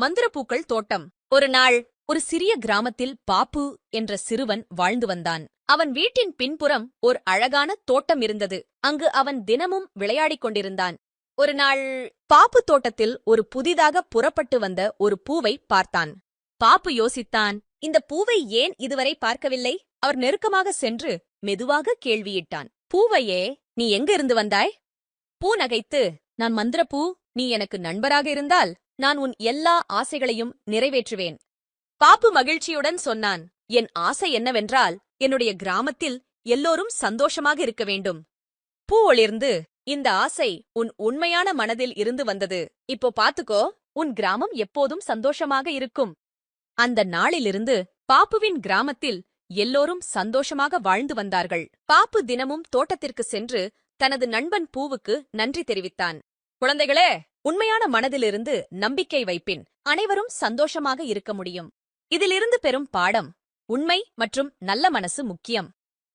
மந்திரப்பூக்கள் தோட்டம். ஒரு நாள் ஒரு சிறிய கிராமத்தில் பாப்பு என்ற சிறுவன் வாழ்ந்து வந்தான். அவன் வீட்டின் பின்புறம் ஒரு அழகான தோட்டம் இருந்தது. அங்கு அவன் தினமும் விளையாடிக் கொண்டிருந்தான். ஒரு நாள் பாப்பு தோட்டத்தில் ஒரு புதிதாக புறப்பட்டு வந்த ஒரு பூவை பார்த்தான். பாப்பு யோசித்தான் இந்த பூவை ஏன் இதுவரை பார்க்கவில்லை? அவர் நெருக்கமாக சென்று மெதுவாக கேள்வியிட்டான். பூவையே நீ எங்க இருந்து வந்தாய்? பூ நகைத்து நான் மந்திரப்பூ நீ எனக்கு நண்பராக இருந்தால்? நான் உன் எல்லா ஆசைகளையும் நிறைவேற்றுவேன். பாப்பு மகிழ்ச்சியுடன் சொன்னான். என் ஆசை என்னவென்றால் என்னுடைய கிராமத்தில் எல்லோரும் சந்தோஷமாக இருக்க வேண்டும். பூ ஒளிர்ந்து இந்த ஆசை உன் உண்மையான மனதில் இருந்து வந்தது. இப்போ பாத்துக்கோ உன் கிராமம் எப்போதும் சந்தோஷமாக இருக்கும். அந்த நாளிலிருந்து பாப்புவின் கிராமத்தில் எல்லோரும் சந்தோஷமாக வாழ்ந்து வந்தார்கள். பாப்பு தினமும் தோட்டத்திற்கு சென்று தனது நண்பன் பூவுக்கு நன்றி தெரிவித்தான். குழந்தைகளே உண்மையான மனதிலிருந்து நம்பிக்கை வைப்பின் அனைவரும் சந்தோஷமாக இருக்க முடியும். இதிலிருந்து பெறும் பாடம் உண்மை மற்றும் நல்ல மனசு முக்கியம்.